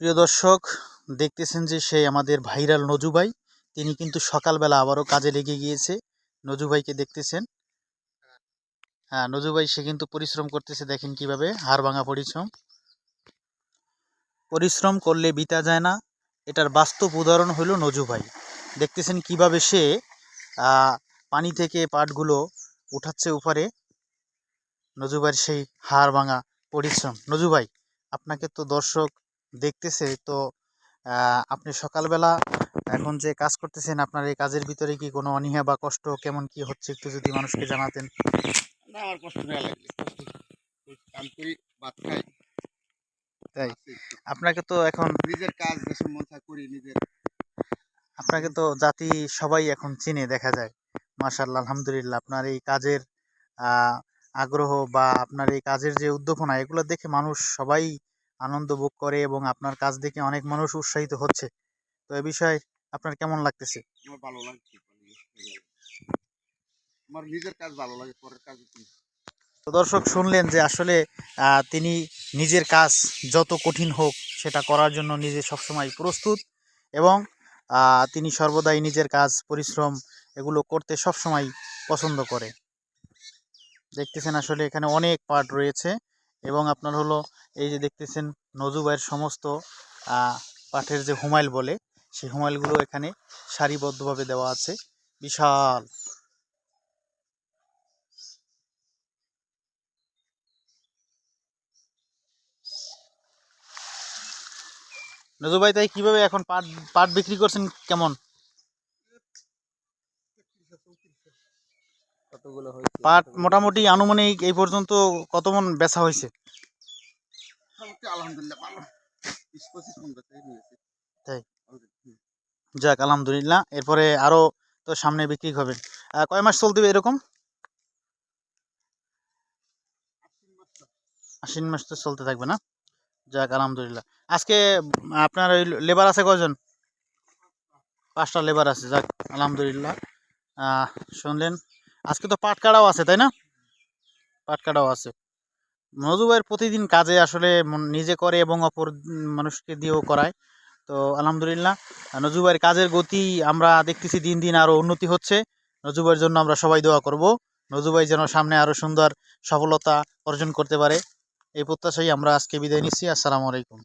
প্রিয় দর্শক, দেখতেছেন যে সেই আমাদের ভাইরাল নজুবাই তিনি কিন্তু সকালবেলা আবারও কাজে লেগে গিয়েছে। নজু ভাইকে দেখতেছেন। হ্যাঁ নজুবাই সে কিন্তু পরিশ্রম করতেছে, দেখেন কীভাবে, হাড় ভাঙা পরিশ্রম। পরিশ্রম করলে বিতা যায় না। এটার বাস্তব উদাহরণ হলো নজু ভাই। দেখতেছেন কীভাবে সে পানি থেকে পাটগুলো উঠাচ্ছে উপরে। নজু ভাইয়ের সেই হাড় ভাঙা পরিশ্রম। নজু ভাই, আপনাকে তো দর্শক দেখতেছে তো আপনি সকালবেলা এখন যে কাজ করতেছেন আপনার এই কাজের ভিতরে কি কোনো অনীহা বা কষ্ট কেমন কি হচ্ছে একটু যদি মানুষকে জানাতেন? না আমার কষ্ট নেওয়া লাগলে কাম করি ভাত খাই তাই? আপনাকে তো এখন নিজের কাজ করি নিজের আপনাকে তো জাতি সবাই এখন চিনে দেখা যায়। মাশাল্লাহ আলহামদুলিল্লাহ আপনার এই কাজের আগ্রহ বা আপনার এই কাজের যে উদ্দীপনা এগুলো দেখে মানুষ সবাই আনন্দ ভোগ করে এবং আপনার কাজ দেখে অনেক মানুষ উৎসাহিত হচ্ছে। তো এ বিষয়ে আপনার কেমন লাগতেছে? আমার ভালো লাগছে আমার নিজের কাজ ভালো লাগে পরের কাজ তো দর্শক শুনলেন যে আসলে তিনি নিজের কাজ যত কঠিন হোক সেটা করার জন্য নিজে সবসময় প্রস্তুত এবং তিনি সর্বদাই নিজের কাজ পরিশ্রম এগুলো করতে সবসময় পছন্দ করে। দেখতেছেন আসলে এখানে অনেক পার্ট রয়েছে। এবং আপনার হলো এই যে দেখতেছেন নজুবাইয়ের সমস্ত পাঠের যে হুমাইল বলে, সেই হুমাইলগুলো এখানে সারিবদ্ধভাবে দেওয়া আছে। বিশাল। নজু ভাই, তাই কীভাবে এখন পাট পাট বিক্রি করছেন কেমন কতগুলো হয়েছে পাট মোটামুটি আনুমানিক এই পর্যন্ত কত মন বেচা হয়েছে তাই? যাক আলহামদুলিল্লাহ। এরপরে আরও তো সামনে বিক্রি হবে। কয় মাস চলতে হবে এরকম? আশ্বিন মাস তো। চলতে থাকবে না? যাক আলহামদুলিল্লাহ। আজকে আপনার ওই লেবার আছে কয়জন? পাঁচটা। লেবার আছে যাক আলহামদুলিল্লাহ। শুনলেন? আজকে তো পাট কাটাও আছে, তাই না? পাট কাটাও আছে। মজু ভাইয়ের প্রতিদিন কাজে আসলে নিজে করে এবং অপর মানুষকে দিয়েও করায়। তো আলহামদুলিল্লাহ নজু ভাইয়ের কাজের গতি আমরা দেখতেছি দিন দিন আরও উন্নতি হচ্ছে। নজু ভাইয়ের জন্য আমরা সবাই দোয়া করব। নজু ভাই যেন সামনে আরও সুন্দর সফলতা অর্জন করতে পারে। এই প্রত্যাশাই আমরা আজকে বিদায় নিচ্ছি। আসসালামু আলাইকুম।